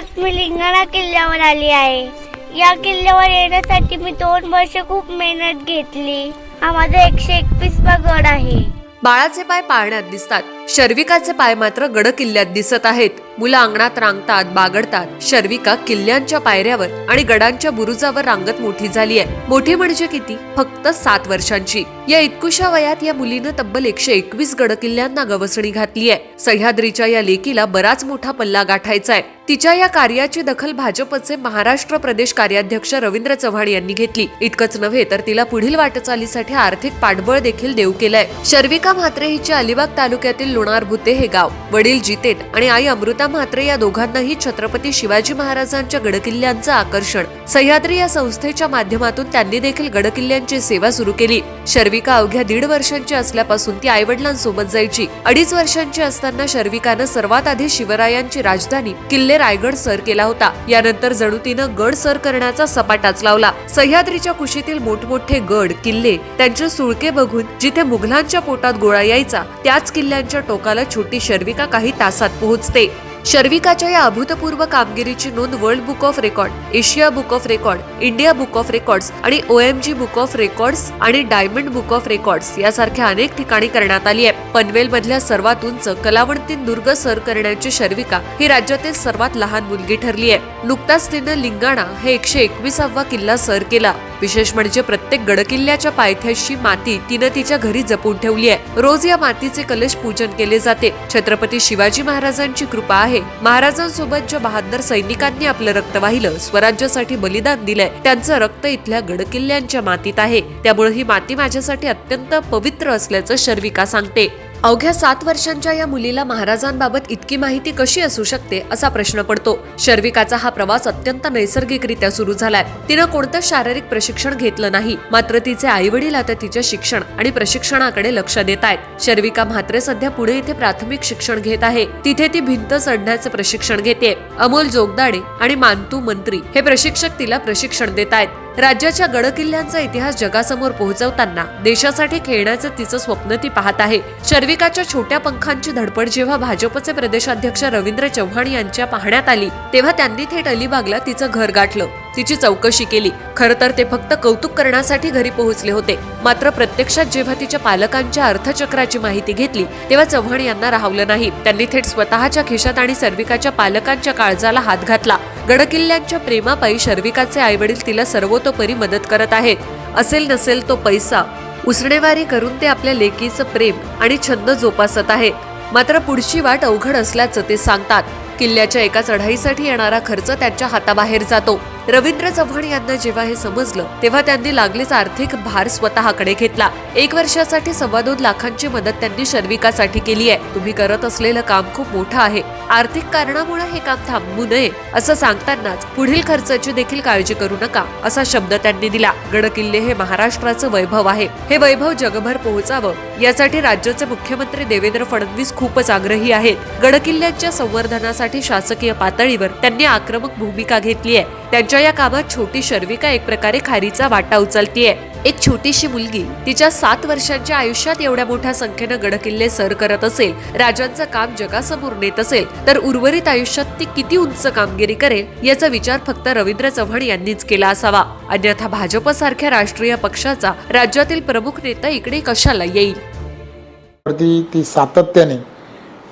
आज मी लिंगाणा किल्ल्यावर आली आहे. या किल्ल्यावर येण्यासाठी मी दोन वर्ष खूप मेहनत घेतली. हा माझा एकशे एकवीसवा गड आहे. बाळाचे पाय पाळण्यात दिसतात. शर्विकाचे पाय मात्र गड किल्ल्यात दिसत आहेत. मुलं अंगणात रांगतात बागडतात. शर्विका किल्ल्यांच्या पायऱ्यावर आणि गडांच्या बुरुजावर रांगत मोठी झाली आहे. मोठी म्हणजे किती? फक्त सात वर्षांची. या इतकुशा वयात या मुलीनं तब्बल एकशे एकवीस गड किल्ल्यांना गवसणी घातली आहे. सह्याद्रीच्या या लेकीला बराच मोठा पल्ला गाठायचा आहे. तिच्या या कार्याची दखल भाजपचे महाराष्ट्र प्रदेश कार्याध्यक्ष रवींद्र चव्हाण यांनी घेतली. इतकंच नव्हे तर तिला पुढील वाटचालीसाठी आर्थिक पाठबळ देखील देऊ केलंय. शर्विका म्हात्रे हिची अलिबाग तालुक्यातील लोणार भुते हे गाव. वडील जितेन आणि आई अमृता म्हात्रे या दोघांनाही छत्रपती शिवाजी महाराजांच्या गडकिल्ल्यांचं आकर्षण. सह्याद्री या संस्थेच्या माध्यमातून त्यांनी देखील गडकिल्ल्यांची सेवा सुरू केली. शर्विका अवघ्या दीड वर्षांची असल्यापासून ती आईवडिलांसोबत जायची. अडीच वर्षांची असताना शर्विकानं सर्वात आधी शिवरायांची राजधानी किल्ले रायगड सर केला होता. यानंतर जणू तिनं गड सर करण्याचा सपाटाच लावला. सह्याद्रीच्या कुशीतील मोठमोठे गड किल्ले त्यांचे सुळके बघून जिथे मुघलांच्या पोटात गोळा यायचा त्याच किल्ल्यांच्या टोकाला छोटी शर्विका काही तासात पोहोचते. शर्विकाच्या या अभूतपूर्व कामगिरीची नोंद world book of record Asia book of record India book of records आणि O M G book of records आणि डायमंड बुक ऑफ रेकॉर्ड्स यासारख्या अनेक ठिकाणी करण्यात आली आहे. पनवेल मधल्या सर्वात उंच कलावंतीन दुर्ग सर करण्याची शर्विका ही राज्यातील सर्वात लहान मुलगी ठरली आहे. नुकताच तिनं लिंगाणा हे एकशे एकविसावा किल्ला सर केला. विशेष म्हणजे प्रत्येक गडकिल्ल्याच्या पायथ्याशी माती तिनं तिच्या घरी जपून ठेवली आहे. रोज या मातीचे कलश पूजन केले जाते. छत्रपती शिवाजी महाराजांची कृपा आहे. महाराजांसोबत ज्या बहादर सैनिकांनी आपलं रक्त वाहिलं स्वराज्यासाठी बलिदान दिलंय त्यांचं रक्त इथल्या गडकिल्ल्यांच्या मातीत आहे. त्यामुळे ही माती माझ्यासाठी अत्यंत पवित्र असल्याचं शर्विका सांगते. अवघ्या सात वर्षांच्या या मुलीला महाराजांबाबत इतकी माहिती कशी असू शकते असा प्रश्न पडतो. शर्विकाचा हा प्रवास अत्यंत नैसर्गिकरित्या सुरू झालाय. तिनं कोणतं शारीरिक प्रशिक्षण घेतलं नाही. मात्र तिचे आई वडील आता तिच्या शिक्षण आणि प्रशिक्षणाकडे लक्ष देत आहेत. शर्विका म्हात्रे सध्या पुणे इथे प्राथमिक शिक्षण घेत आहे. तिथे ती भिंत चढण्याचं प्रशिक्षण घेते अमोल जोगदाडे आणि मानतू मंत्री हे प्रशिक्षक तिला प्रशिक्षण देत आहेत. राज्याच्या गडकिल्ल्यांचा इतिहास जगासमोर पोहोचवताना देशासाठी खेळण्याचं तिचं स्वप्न ती पाहत आहे. शर्विकाच्या छोट्या पंखांची धडपड जेव्हा भाजपचे प्रदेशाध्यक्ष रवींद्र चव्हाण यांच्या पाहण्यात आली तेव्हा त्यांनी थेट अलिबागला तिचं घर गाठलं. तिची चौकशी केली. खरं तर ते फक्त कौतुक करण्यासाठी घरी पोहोचले होते. मात्र प्रत्यक्षात जेव्हा तिच्या पालकांच्या अर्थचक्राची माहिती घेतली तेव्हा चव्हाण यांना राहवलं नाही. त्यांनी थेट स्वतःच्या खिशात आणि सर्विकाच्या पालकांच्या काळजाला हात घातला. गडकिल्ल्यांच्या प्रेमापायी शर्विकाचे आईवडील तिला सर्वतोपरी मदत करत आहेत. असेल नसेल तो पैसा. उसणेवारी करून ते आपल्या लेकीचं प्रेम आणि छंद जोपासत आहेत. मात्र पुढची वाट अवघड असल्याचं ते सांगतात. किल्ल्याच्या एका चढाईसाठी येणारा खर्च त्यांच्या हाताबाहेर जातो. रवींद्र चव्हाण यांना जेव्हा हे समजलं तेव्हा त्यांनी लागलीच आर्थिक भार स्वतःकडे घेतला. एक वर्षासाठी सव्वा दोन लाखांची मदत त्यांनी शर्विकासाठी केली आहे. तुम्ही करत असलेलं काम खूप मोठं आहे. आर्थिक कारणामुळे हे काम थांबू नये असं सांगतानाच पुढील खर्चाची देखील काळजी करू नका असा शब्द त्यांनी दिला. गडकिल्ले हे महाराष्ट्राचं वैभव आहे. हे वैभव जगभर पोहोचावं यासाठी राज्याचे मुख्यमंत्री देवेंद्र फडणवीस खूपच आग्रही आहेत. गडकिल्ल्यांच्या संवर्धनासाठी शासकीय पातळीवर त्यांनी आक्रमक भूमिका घेतली आहे. त्यांच्या या कामात छोटी शर्विका एक प्रकारे खारीचा वाटा उचलतीये. एक छोटीशी मुलगी तिच्या सात वर्षांच्या आयुष्यात एवढ्या मोठ्या संख्येनं गडकिल्ले सर करत असेल राजांचं काम जगासमोर नेत असेल तर उर्वरित आयुष्यात ती किती उंच कामगिरी करेल याचा विचार फक्त रवींद्र चव्हाण यांनीच केला असावा. अन्यथा भाजपसारख्या राष्ट्रीय पक्षाचा राज्यातील प्रमुख नेता इकडे कशाला येईल? ती सातत्याने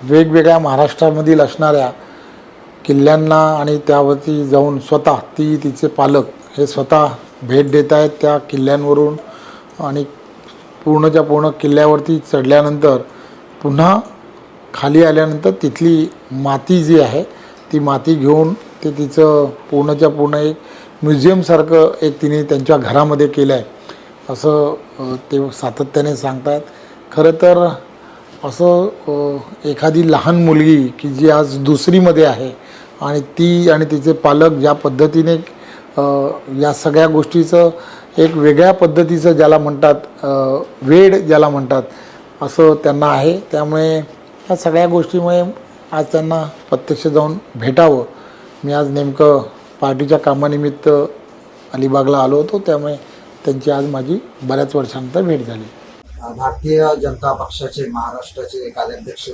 वेगवेगळ्या महाराष्ट्रामधील असणाऱ्या किल्ल्यांना आणि त्यावरती जाऊन स्वतः ती तिचे पालक हे स्वतः भेट देत आहेत त्या किल्ल्यांवरून आणि पूर्णच्या पूर्ण किल्ल्यावरती चढल्यानंतर पुन्हा खाली आल्यानंतर तिथली माती जी आहे ती माती घेऊन ते तिचं पूर्णच्या पूर्ण एक म्युझियमसारखं एक तिने त्यांच्या घरामध्ये केलं आहे असं ते सातत्याने सांगतात. खरं तर असं एखादी लहान मुलगी की जी आज दुसरीमध्ये आहे आणि ती आणि तिचे पालक ज्या पद्धतीने या सगळ्या गोष्टीचं एक वेगळ्या पद्धतीचं ज्याला म्हणतात वेड ज्याला म्हणतात असं त्यांना आहे. त्यामुळे या सगळ्या गोष्टीमुळे आज त्यांना प्रत्यक्ष जाऊन भेटावं. मी आज नेमकं पार्टीच्या कामानिमित्त अलिबागला आलो होतो त्यामुळे त्यांची आज माझी बऱ्याच वर्षानंतर भेट झाली. भारतीय जनता पक्षाचे महाराष्ट्राचे कार्याध्यक्ष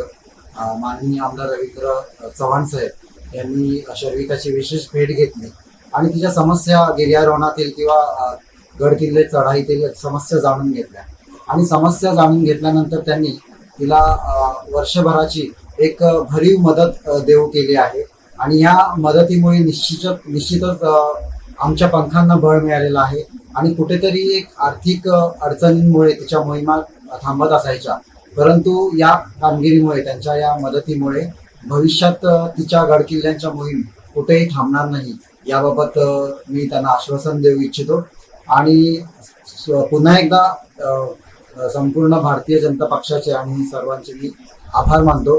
माननीय आमदार रवींद्र चव्हाण साहेब यांनी शर्विकाची विशेष भेट घेतली. आणि तिच्या समस्या गिर्यारोहणातील किंवा गड किल्ले चढाईतील समस्या जाणून घेतल्या. आणि समस्या जाणून घेतल्यानंतर त्यांनी तिला वर्षभराची एक भरीव मदत देऊ केली आहे. आणि या मदतीमुळे निश्चितच निश्चितच आमच्या पंखांना बळ मिळालेलं आहे. आणि कुठेतरी एक आर्थिक अडचणींमुळे तिच्या मोहिमा थांबत असायच्या. परंतु या कामगिरीमुळे त्यांच्या या मदतीमुळे भविष्यात तिच्या गडकिल्ल्यांच्या मोहीम कुठेही थांबणार नाही याबाबत मी त्यांना आश्वासन देऊ इच्छितो. आणि पुन्हा एकदा संपूर्ण भारतीय जनता पक्षाचे आणि सर्वांचे मी आभार मानतो.